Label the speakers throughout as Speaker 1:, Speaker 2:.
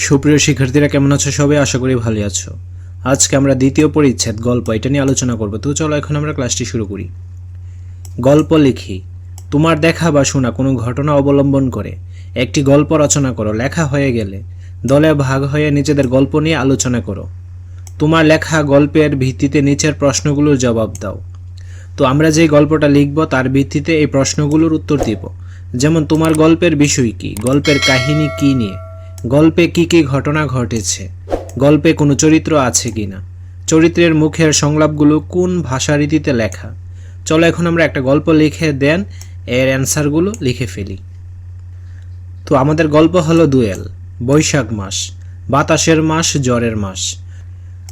Speaker 1: সুপ্রিয় শিক্ষার্থীরা, কেমন আছো সবাই? আশা করি ভালো আছো। আজকে আমরা দ্বিতীয় পরিচ্ছেদ গল্প এটা নিয়ে আলোচনা করব। তো চলো, এখন আমরা ক্লাসটি শুরু করি। গল্প লিখি। তোমার দেখা বা শোনা কোনো ঘটনা অবলম্বন করে। একটি গল্প রচনা করো, লেখা হয়ে গেলে। দলে ভাগ হয়ে নিজেদের গল্প নিয়ে আলোচনা করো। তোমার লেখা গল্পের ভিত্তিতে নিচের প্রশ্নগুলোর জবাব দাও। তো আমরা যে গল্পটা লিখব, তার ভিত্তিতে এই প্রশ্নগুলোর উত্তর দিব। যেমন, তোমার গল্পের বিষয় কি? গল্পের কাহিনী কি নিয়ে? গল্পে কি কি ঘটনা ঘটেছে? গল্পে কোনো চরিত্র আছে কি না চরিত্রের মুখের সংলাপগুলো কোন ভাষারীতিতে লেখা? চলো এখন আমরা একটা গল্প লিখে দেন, এর অ্যান্সারগুলো লিখে ফেলি। তো আমাদের গল্প হলো দুয়েল, বৈশাখ মাস, বাতাসের মাস, জ্বরের মাস।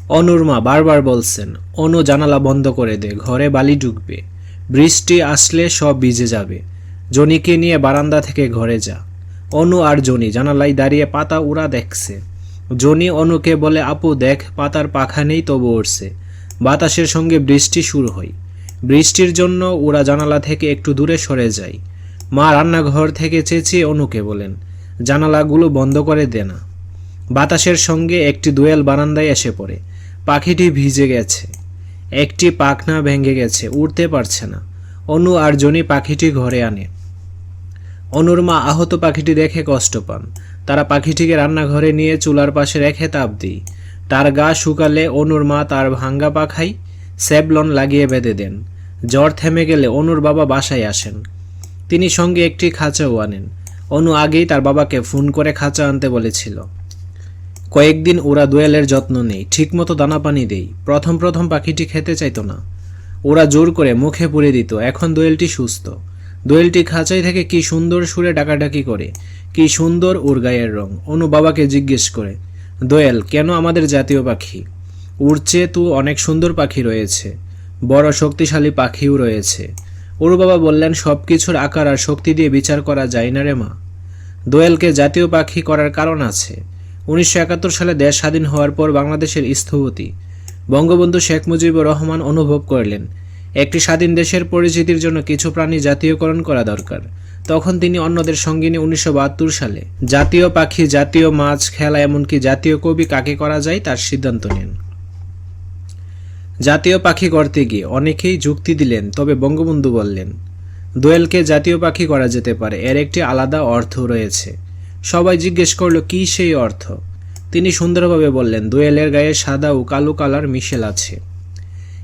Speaker 1: অনুর মা বারবার বলছেন, অনু জানালা বন্ধ করে দে, ঘরে বালি ঢুকবে বৃষ্টি আসলে সব ভিজে যাবে। জনিকে নিয়ে বারান্দা থেকে ঘরে যা। অনু আর জনি, জানালায় দাঁড়িয়ে পাতা উড়া দেখছে। জনি অনুকে বলে, আপু, দেখ, পাতার পাখা নেই, তবু উড়ছে। বাতাসের সঙ্গে বৃষ্টি শুরু হয়। বৃষ্টির জন্য ওরা জানালা থেকে একটু দূরে সরে যায়। মা রান্নাঘর থেকে চেঁচিয়ে অনুকে বলেন, জানালাগুলো বন্ধ করে দে না। বাতাসের সঙ্গে একটি দোয়েল বারান্দায় এসে পড়ে। পাখিটি ভিজে গেছে। একটি পাখনা ভেঙে গেছে, উড়তে পারছে না। অনু আর জনি পাখিটি ঘরে আনে। অনুর মা আহত পাখিটি দেখে কষ্ট পান। তারা পাখিটিকে রান্নাঘরে নিয়ে চুলার পাশে রেখে তাপ দিই। তার গা শুকালে অনুর মা তার ভাঙ্গা পাখাই স্যাবলন লাগিয়ে বেঁধে দেন। জ্বর থেমে গেলে অনুর বাবা বাসায় আসেন। তিনি সঙ্গে একটি খাঁচাও আনেন। অনু আগেই তার বাবাকে ফোন করে খাঁচা আনতে বলেছিল। কয়েকদিন ওরা দোয়েলের যত্ন নেই, ঠিকমতো দানা পানি দেই। প্রথম প্রথম পাখিটি খেতে চাইতো না। ওরা জোর করে মুখে পুড়ে দিত। এখন দোয়েলটি সুস্থ। দোয়েলটি খাঁচাই থেকে কি সুন্দর সুরে ডাকাডাকি করে, কি সুন্দর ওর গায়ের রং। অনু বাবাকে জিজ্ঞেস করে, দোয়েল, কেন আমাদের জাতীয় পাখি? উড়ছে তো অনেক সুন্দর পাখি রয়েছে, বড় শক্তিশালী পাখিও রয়েছে। ওর বাবা বললেন সব কিছুর আকার আর শক্তি দিয়ে বিচার করা যায় না রে মা। দোয়েলকে জাতীয় পাখি করার কারণ আছে। উনিশশো একাত্তর সালে দেশ স্বাধীন হওয়ার পর বাংলাদেশের স্থপতি বঙ্গবন্ধু শেখ মুজিবুর রহমান অনুভব করলেন একটি স্বাধীন দেশের পরিচিতির জন্য কিছু প্রাণী জাতীয়করণ করা দরকার। তখন তিনি অন্যদের সঙ্গে নিয়ে উনিশশো বাহাত্তর সালে। জাতীয় পাখি, জাতীয় মাছ, খেলা, এমনকি জাতীয় কবি কাকে করা যায় তার সিদ্ধান্ত নেন। জাতীয় পাখি করতে গিয়ে অনেকেই যুক্তি দিলেন, তবে বঙ্গবন্ধু বললেন, দোয়েলকে জাতীয় পাখি করা যেতে পারে, এর একটি আলাদা অর্থ রয়েছে। সবাই জিজ্ঞেস করল, কী সেই অর্থ? তিনি সুন্দরভাবে বললেন, দোয়েলের গায়ে সাদা ও কালো কালার মিশেল আছে।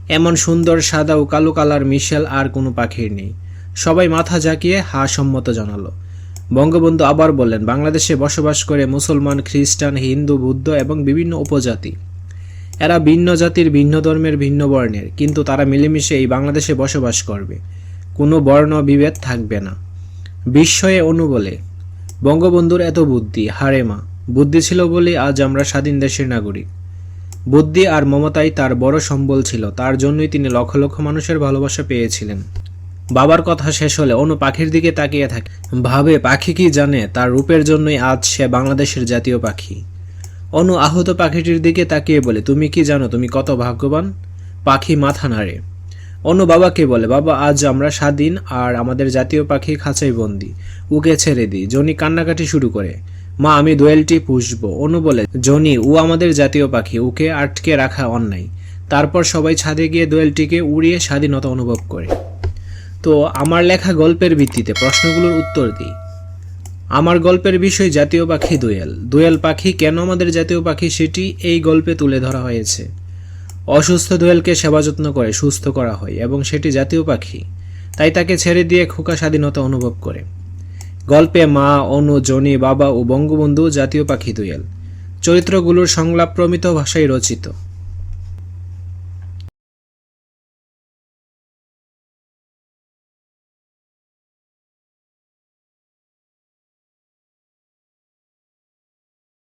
Speaker 1: এমন সুন্দর সাদা ও কালো কালার মিশেল আর কোনো পাখির নেই। সবাই মাথা ঝাঁকিয়ে হা সম্মত জানালো। বঙ্গবন্ধু আবার বললেন, বাংলাদেশে বসবাস করে মুসলমান, খ্রিস্টান, হিন্দু, বুদ্ধ এবং বিভিন্ন উপজাতি। এরা ভিন্ন জাতির, ভিন্ন ধর্মের, ভিন্ন বর্ণের, কিন্তু তারা মিলেমিশে এই বাংলাদেশে বসবাস করবে। কোনো বর্ণ বিভেদ থাকবে না। বিস্ময়ে অনু বলে, বঙ্গবন্ধুর এত বুদ্ধি, হারে মা, বুদ্ধি ছিল বলে আজ আমরা স্বাধীন দেশের নাগরিক। বুদ্ধি আর মমতাই তার বড় সম্বল ছিল, তার জন্যই তিনি লক্ষ লক্ষ মানুষের ভালোবাসা পেয়েছিলেন। বাবার কথা শেষ হলে অনু পাখির দিকে তাকিয়ে থাকে। ভাবে, পাখি কি জানে? তার রূপের জন্যই আজ সে বাংলাদেশের জাতীয় পাখি। অনু আহত পাখিটির দিকে তাকিয়ে বলে, তুমি কি জানো, তুমি কত ভাগ্যবান? পাখি মাথা নাড়ে। অনু বাবাকে বলে, বাবা, আজ আমরা স্বাধীন আর আমাদের জাতীয় পাখি খাঁচাই বন্দি। উকে ছেড়ে দিই জনি কান্নাকাটি শুরু করে। মা, আমি দোয়েলটি পুষবো। অনু বলে, জনি, ও আমাদের জাতীয় পাখি, ওকে আটকে রাখা অন্যায়। তারপর সবাই ছাদে গিয়ে দোয়েলটিকে উড়িয়ে স্বাধীনতা অনুভব করে। তো, আমার লেখা গল্পের ভিত্তিতে প্রশ্নগুলোর উত্তর দিই। আমার গল্পের বিষয় জাতীয় পাখি দোয়েল। দোয়েল পাখি কেন আমাদের জাতীয় পাখি সেটি এই গল্পে তুলে ধরা হয়েছে। অসুস্থ দোয়েলকে সেবা যত্ন করে, সুস্থ করা হয় এবং সেটি জাতীয় পাখি। তাই তাকে ছেড়ে দিয়ে খোকা স্বাধীনতা অনুভব করে। গল্পে মা, অনু, জনি, বাবা ও বঙ্গবন্ধু জাতীয় পাখি দোয়েল। চরিত্রগুলোর সংলাপ প্রমিত ভাষায় রচিত।